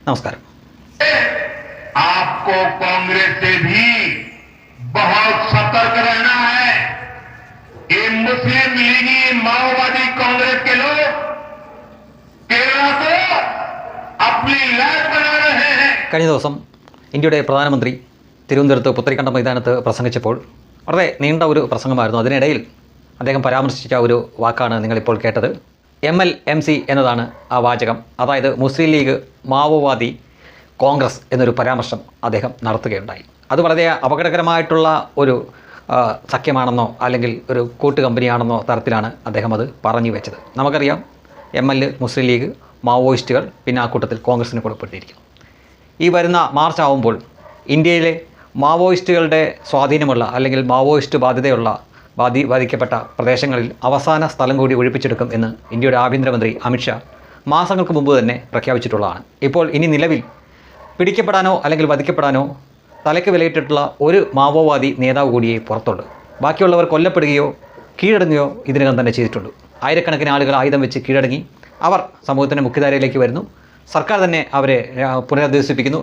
നമസ്കാരം आपको कांग्रेस से भी बहुत सतर्क रहना है ये मुस्लिम लीगी माओवादी कांग्रेस के लोग केरला को अपनी लैब बना रहे हैं കഴിഞ്ഞ ദിവസം ഇന്ത്യയുടെ പ്രധാനമന്ത്രി തിരുവനന്തപുരത്ത് പുത്തരിക്കണ്ട മൈതാനത്ത് പ്രസംഗിച്ചപ്പോൾ വളരെ നീണ്ട ഒരു പ്രസംഗമായിരുന്നു അതിനിടയിൽ അദ്ദേഹം പരാമർശിച്ച ഒരു വാക്കാണ് നിങ്ങളിപ്പോൾ കേട്ടത് എം എൽ എം സി എന്നതാണ് ആ വാചകം. അതായത് മുസ്ലിം ലീഗ് മാവോവാദി കോൺഗ്രസ് എന്നൊരു പരാമർശം അദ്ദേഹം നടത്തുകയുണ്ടായി. അത് വളരെ അപകടകരമായിട്ടുള്ള ഒരു സഖ്യമാണെന്നോ അല്ലെങ്കിൽ ഒരു കൂട്ടുകമ്പനിയാണെന്നോ തരത്തിലാണ് അദ്ദേഹം അത് പറഞ്ഞു വെച്ചത്. നമുക്കറിയാം എം എൽ മുസ്ലിം ലീഗ് മാവോയിസ്റ്റുകൾ പിന്നെ ആ കൂട്ടത്തിൽ കോൺഗ്രസിന് കൊടുപ്പെട്ടിരിക്കുന്നു. ഈ വരുന്ന മാർച്ച് ആവുമ്പോൾ ഇന്ത്യയിലെ മാവോയിസ്റ്റുകളുടെ സ്വാധീനമുള്ള അല്ലെങ്കിൽ മാവോയിസ്റ്റ് ബാധ്യതയുള്ള ബാധി ബാധിക്കപ്പെട്ട പ്രദേശങ്ങളിൽ അവസാന സ്ഥലം കൂടി ഒഴിപ്പിച്ചെടുക്കും എന്ന് ഇന്ത്യയുടെ ആഭ്യന്തരമന്ത്രി അമിത്ഷാ മാസങ്ങൾക്ക് മുമ്പ് തന്നെ പ്രഖ്യാപിച്ചിട്ടുള്ളതാണ്. ഇപ്പോൾ ഇനി നിലവിൽ പിടിക്കപ്പെടാനോ അല്ലെങ്കിൽ വധിക്കപ്പെടാനോ തലയ്ക്ക് വിലയിട്ടിട്ടുള്ള ഒരു മാവോവാദി നേതാവ് കൂടിയേ പുറത്തുണ്ട് ബാക്കിയുള്ളവർ കൊല്ലപ്പെടുകയോ കീഴടങ്ങുകയോ ഇതിനകം തന്നെ ചെയ്തിട്ടുണ്ട്. ആയിരക്കണക്കിന് ആളുകൾ ആയുധം വെച്ച് കീഴടങ്ങി അവർ സമൂഹത്തിന്റെ മുഖ്യധാരയിലേക്ക് വരുന്നു. സർക്കാർ തന്നെ അവരെ പുനരധിവസിപ്പിക്കുന്നു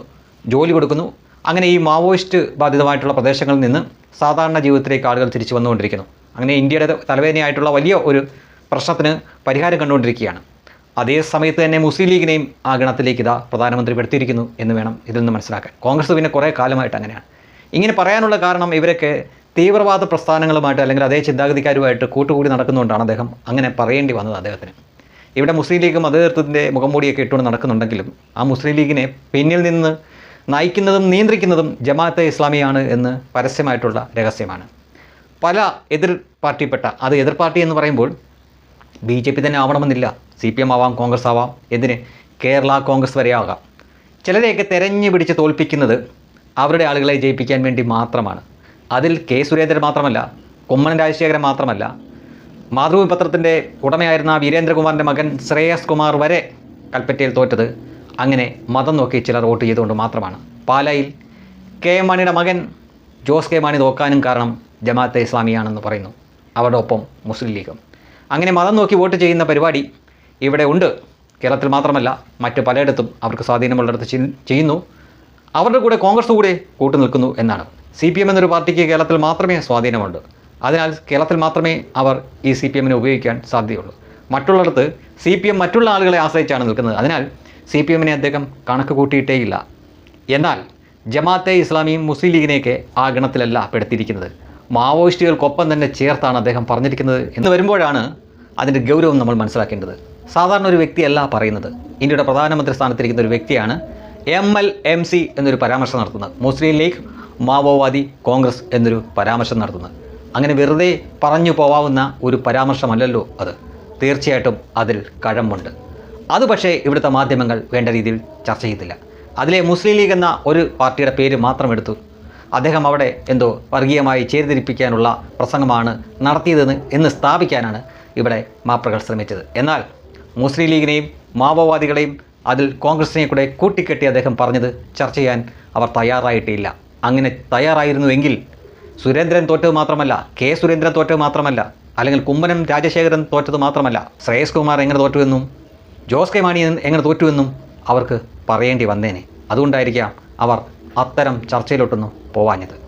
ജോലി കൊടുക്കുന്നു. അങ്ങനെ ഈ മാവോയിസ്റ്റ് ബാധിതമായിട്ടുള്ള പ്രദേശങ്ങളിൽ നിന്ന് സാധാരണ ജീവിതത്തിലേക്ക് ആളുകൾ തിരിച്ചു വന്നുകൊണ്ടിരിക്കുന്നു. അങ്ങനെ ഇന്ത്യയുടെ തലവേദനയായിട്ടുള്ള വലിയ ഒരു പ്രശ്നത്തിന് പരിഹാരം കണ്ടുകൊണ്ടിരിക്കുകയാണ്. അതേ സമയത്ത് തന്നെ മുസ്ലിം ലീഗിനെയും ആ ഗണത്തിലേക്ക് ഇതാ പ്രധാനമന്ത്രി പെടുത്തിയിരിക്കുന്നു എന്ന് വേണം ഇതിൽ നിന്ന് മനസ്സിലാക്കാൻ. കോൺഗ്രസ് പിന്നെ കുറേ കാലമായിട്ട് അങ്ങനെയാണ്. ഇങ്ങനെ പറയാനുള്ള കാരണം ഇവരൊക്കെ തീവ്രവാദ പ്രസ്ഥാനങ്ങളുമായിട്ട് അല്ലെങ്കിൽ അതേ ചിന്താഗതിക്കാരുമായിട്ട് കൂട്ടുകൂടി നടക്കുന്നതുകൊണ്ടാണ് അദ്ദേഹം അങ്ങനെ പറയേണ്ടി വന്നത് അദ്ദേഹത്തിന്. ഇവിടെ മുസ്ലിം ലീഗ് മതേതൃത്വത്തിന്റെ മുഖംമൂടിയൊക്കെ ഇട്ടുകൊണ്ട് നടക്കുന്നുണ്ടെങ്കിലും ആ മുസ്ലിം ലീഗിനെ പിന്നിൽ നിന്ന് നയിക്കുന്നതും നിയന്ത്രിക്കുന്നതും ജമാഅത്തെ ഇസ്ലാമിയാണ് എന്ന് പരസ്യമായിട്ടുള്ള രഹസ്യമാണ്. പല എതിർ പാർട്ടിപ്പെട്ട അത് എതിർ പാർട്ടി എന്ന് പറയുമ്പോൾ ബി ജെ പി തന്നെ ആവണമെന്നില്ല. സി പി എം ആവാം കോൺഗ്രസ് ആവാം എന്തിന്? കേരള കോൺഗ്രസ് വരെ ആകാം. ചിലരെയൊക്കെ തെരഞ്ഞു പിടിച്ച് തോൽപ്പിക്കുന്നത് അവരുടെ ആളുകളെ ജയിപ്പിക്കാൻ വേണ്ടി മാത്രമാണ്. അതിൽ കെ സുരേന്ദ്രൻ മാത്രമല്ല കുമ്മനം രാജശേഖരൻ മാത്രമല്ല മാതൃഭൂമി പത്രത്തിന്റെ ഉടമയായിരുന്ന വീരേന്ദ്രകുമാറിന്റെ മകൻ ശ്രേയസ് കുമാർ വരെ കൽപ്പറ്റയിൽ തോറ്റത് അങ്ങനെ മതം നോക്കി ചിലർ വോട്ട് ചെയ്തുകൊണ്ട് മാത്രമാണ്. പാലായിൽ കെ എം മാണിയുടെ മകൻ ജോസ് കെ മാണി തോക്കാനും കാരണം ജമാഅത്തെ ഇസ്ലാമിയാണെന്ന് പറയുന്നു. അവരുടെ ഒപ്പം മുസ്ലിം ലീഗും. അങ്ങനെ മതം നോക്കി വോട്ട് ചെയ്യുന്ന പരിപാടി ഇവിടെ ഉണ്ട്. കേരളത്തിൽ മാത്രമല്ല മറ്റ് പലയിടത്തും അവർക്ക് സ്വാധീനമുള്ളിടത്ത് ചെയ്യുന്നു. അവരുടെ കൂടെ കോൺഗ്രസ് കൂടെ കൂട്ടു നിൽക്കുന്നു എന്നാണ്. സി പി എം എന്നൊരു പാർട്ടിക്ക് കേരളത്തിൽ മാത്രമേ സ്വാധീനമുണ്ട്. അതിനാൽ കേരളത്തിൽ മാത്രമേ അവർ ഈ സി പി എമ്മിനെ ഉപയോഗിക്കാൻ സാധ്യതയുള്ളൂ. മറ്റുള്ളിടത്ത് സി പി എം മറ്റുള്ള ആളുകളെ ആശ്രയിച്ചാണ് നിൽക്കുന്നത്. അതിനാൽ സി പി എമ്മിനെ അദ്ദേഹം കണക്ക് കൂട്ടിയിട്ടേയില്ല. എന്നാൽ ജമാഅത്തെ ഇസ്ലാമിയും മുസ്ലിം ലീഗിനെയൊക്കെ ആ ഗണത്തിലല്ല പെടുത്തിയിരിക്കുന്നത്. മാവോയിസ്റ്റുകൾക്കൊപ്പം തന്നെ ചേർത്താണ് അദ്ദേഹം പറഞ്ഞിരിക്കുന്നത് എന്ന് വരുമ്പോഴാണ് അതിന്റെ ഗൗരവം നമ്മൾ മനസ്സിലാക്കേണ്ടത്. സാധാരണ ഒരു വ്യക്തിയല്ല പറയുന്നത്. ഇന്ത്യയുടെ പ്രധാനമന്ത്രി സ്ഥാനത്തിരിക്കുന്ന ഒരു വ്യക്തിയാണ് എം എൽ എം സി എന്നൊരു പരാമർശം നടത്തുന്നത്. മുസ്ലിം ലീഗ് മാവോവാദി കോൺഗ്രസ് എന്നൊരു പരാമർശം നടത്തുന്നത്. അങ്ങനെ വെറുതെ പറഞ്ഞു പോവാവുന്ന ഒരു പരാമർശമല്ലല്ലോ അത്. തീർച്ചയായിട്ടും അതിൽ കഴമ്പുണ്ട്. അത് പക്ഷേ ഇവിടുത്തെ മാധ്യമങ്ങൾ വേണ്ട രീതിയിൽ ചർച്ച ചെയ്തില്ല. അതിലെ മുസ്ലിം ലീഗ് എന്ന ഒരു പാർട്ടിയുടെ പേര് മാത്രം എടുത്തു. അദ്ദേഹം അവിടെ എന്തോ വർഗീയമായി ചേരിതിരിപ്പിക്കാനുള്ള പ്രസംഗമാണ് നടത്തിയതെന്ന് എന്ന് സ്ഥാപിക്കാനാണ് ഇവിടെ മാപ്രകൾ ശ്രമിച്ചത്. എന്നാൽ മുസ്ലിം ലീഗിനെയും മാവോവാദികളെയും അതിൽ കോൺഗ്രസിനെ കൂടെ കൂട്ടിക്കെട്ടി അദ്ദേഹം പറഞ്ഞത് ചർച്ച ചെയ്യാൻ അവർ തയ്യാറായിട്ടില്ല. അങ്ങനെ തയ്യാറായിരുന്നുവെങ്കിൽ സുരേന്ദ്രൻ തോറ്റത് മാത്രമല്ല കെ സുരേന്ദ്രൻ തോറ്റത് മാത്രമല്ല അല്ലെങ്കിൽ കുമ്മനം രാജശേഖരൻ തോറ്റത് മാത്രമല്ല ശ്രേയസ് കുമാർ എങ്ങനെ തോറ്റുവെന്നും ജോസ് കെ മാണി എങ്ങനെ തോറ്റുവെന്നും അവർക്ക് പറയേണ്ടി വന്നേനെ. അതുകൊണ്ടായിരിക്കാം അവർ അത്തരം ചർച്ചയിലോട്ടൊന്നും പോവാഞ്ഞത്.